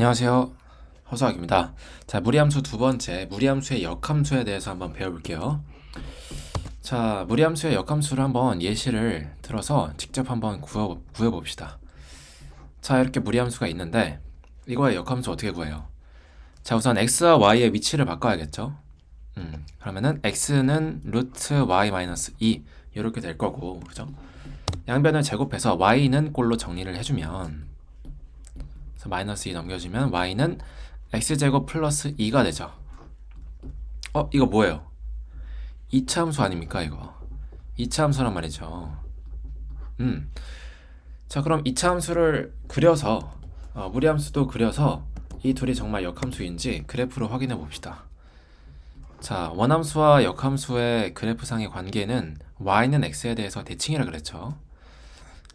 안녕하세요. 허수아입니다. 자, 무리함수 두 번째, 무리함수의 역함수에 대해서 한번 배워볼게요. 자, 무리함수의 역함수를 한번 예시를 들어서 직접 한번 구워, 구해봅시다. 자, 이렇게 무리함수가 있는데, 이거의 역함수 어떻게 구해요? 자, 우선 x와 y의 위치를 바꿔야겠죠? 음, 그러면은 x는 루트 y 마이너스 2 이렇게 될 거고, 그죠? 양변을 제곱해서 y는 꼴로 정리를 해주면 그래서 마이너스 2 넘겨주면 y는 x제곱 플러스 2가 되죠. 어, 이거 뭐예요? 2차 함수 아닙니까, 이거? 2차 함수란 말이죠. 음. 자, 그럼 2차 함수를 그려서, 어, 무리함수도 그려서 이 둘이 정말 역함수인지 그래프로 확인해 봅시다. 자, 원함수와 역함수의 그래프상의 관계는 y는 x에 대해서 대칭이라 그랬죠.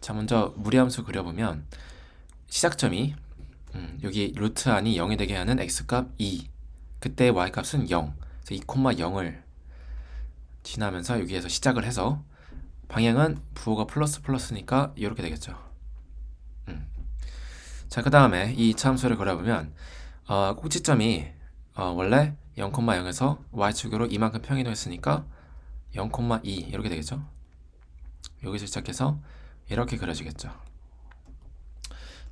자, 먼저 무리함수 그려보면 시작점이 음, 여기 루트 안이 0이 되게 하는 x값 2 그때 y값은 0 그래서 2,0을 지나면서 여기에서 시작을 해서 방향은 부호가 플러스 플러스니까 이렇게 되겠죠. 음. 자그 다음에 이 2차 함수를 그려보면 어, 꼭지점이 어, 원래 0,0에서 y축으로 이만큼 평이동했으니까 0,2 이렇게 되겠죠? 여기서 시작해서 이렇게 그려지겠죠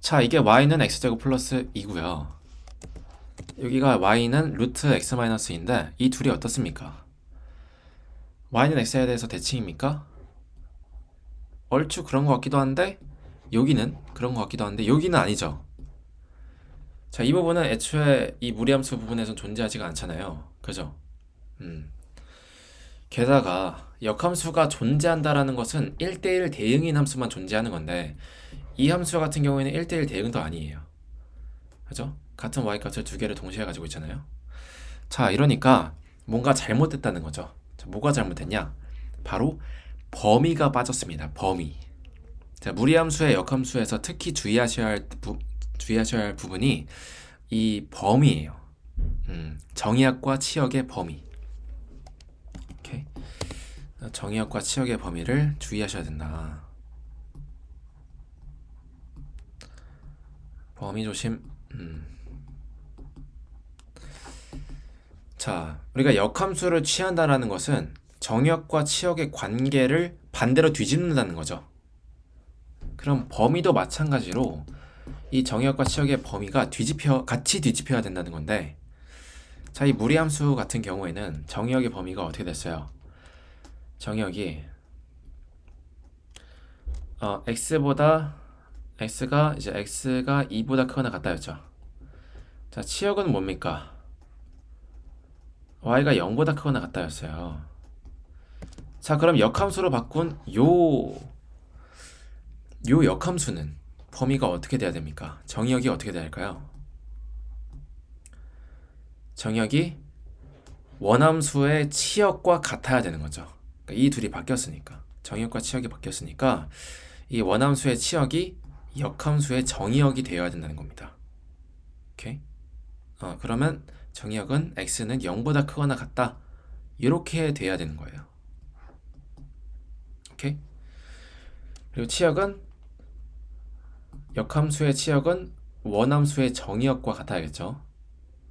자, 이게 y는 x제곱 플러스 2고요. 여기가 y는 루트 x 마이너스 인데 이 둘이 어떻습니까? y는 x에 대해서 대칭입니까? 얼추 그런 것 같기도 한데 여기는 그런 것 같기도 한데 여기는 아니죠. 자, 이 부분은 애초에 이 무리함수 부분에선 존재하지가 않잖아요. 그죠? 음. 게다가 역함수가 존재한다라는 것은 1대1 대응인 함수만 존재하는 건데 이 함수 같은 경우에는 1대1 대응도 아니에요. 그죠? 같은 y값을 두 개를 동시에 가지고 있잖아요. 자, 이러니까 뭔가 잘못됐다는 거죠. 자, 뭐가 잘못됐냐? 바로 범위가 빠졌습니다. 범위. 자, 무리함수의 역함수에서 특히 주의하셔야 할, 부, 주의하셔야 할 부분이 이 범위예요. 음, 정의학과 치역의 범위. 오케이. 정의학과 치역의 범위를 주의하셔야 된다. 범위 조심. 음. 자, 우리가 역함수를 취한다라는 것은 정역과 치역의 관계를 반대로 뒤집는다는 거죠. 그럼 범위도 마찬가지로 이 정역과 치역의 범위가 뒤집혀 같이 뒤집혀야 된다는 건데, 자, 이 무리함수 같은 경우에는 정역의 범위가 어떻게 됐어요? 정역이 어, x보다 x가 이제 x가 2보다 크거나 같다였죠. 자, 치역은 뭡니까? y가 0보다 크거나 같다였어요. 자, 그럼 역함수로 바꾼 요, 요 역함수는 범위가 어떻게 돼야 됩니까? 정역이 어떻게 돼야 할까요? 정역이 원함수의 치역과 같아야 되는 거죠. 그러니까 이 둘이 바뀌었으니까. 정역과 치역이 바뀌었으니까 이 원함수의 치역이 역함수의 정의역이 되어야 된다는 겁니다. 오케이? 어, 그러면 정의역은 x는 0보다 크거나 같다. 이렇게 돼야 되는 거예요. 오케이? 그리고 치역은 역함수의 치역은 원함수의 정의역과 같아야겠죠.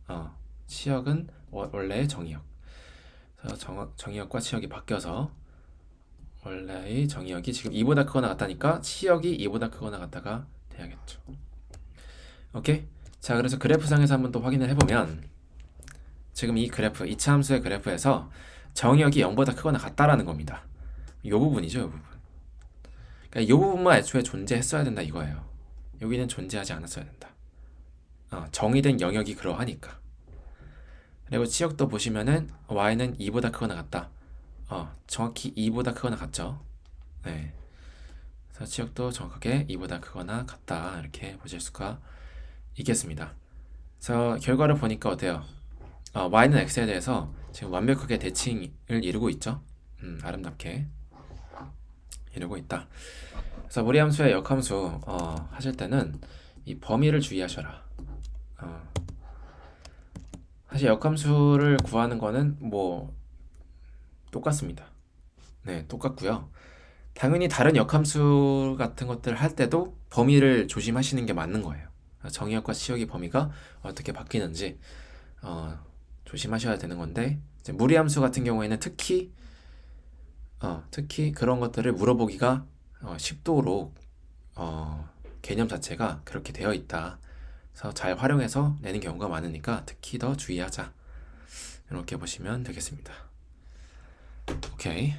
어, 치역은 원래의 정의역. 정의역과 치역이 바뀌어서 원래의 정의역이 지금 2보다 크거나 같다니까 치역이 2보다 크거나 같다가 돼야겠죠. 오케이? 자, 그래서 그래프상에서 한번 또 확인을 해보면 지금 이 그래프, 이차 함수의 그래프에서 정의역이 0보다 크거나 같다라는 겁니다. 이 부분이죠, 이 부분. 그러니까 이 부분만 애초에 존재했어야 된다 이거예요. 여기는 존재하지 않았어야 된다. 어, 정의된 영역이 그러하니까. 그리고 치역도 보시면은 y는 2보다 크거나 같다. 어, 정확히 2보다 크거나 같죠. 네. 그래서 치역도 정확하게 2보다 크거나 같다. 이렇게 보실 수가 있겠습니다. 그래서 결과를 보니까 어때요? 어, y는 x에 대해서 지금 완벽하게 대칭을 이루고 있죠. 음, 아름답게 이루고 있다. 그래서 무리함수의 역함수 어, 하실 때는 이 범위를 주의하셔라. 어, 사실 역함수를 구하는 거는 뭐 똑같습니다. 네, 똑같고요. 당연히 다른 역함수 같은 것들 할 때도 범위를 조심하시는 게 맞는 거예요. 정의역과 시역의 범위가 어떻게 바뀌는지 어, 조심하셔야 되는 건데 무리함수 같은 경우에는 특히 어, 특히 그런 것들을 물어보기가 어, 쉽도록 어, 개념 자체가 그렇게 되어 있다. 그래서 잘 활용해서 내는 경우가 많으니까 특히 더 주의하자. 이렇게 보시면 되겠습니다. 오케이.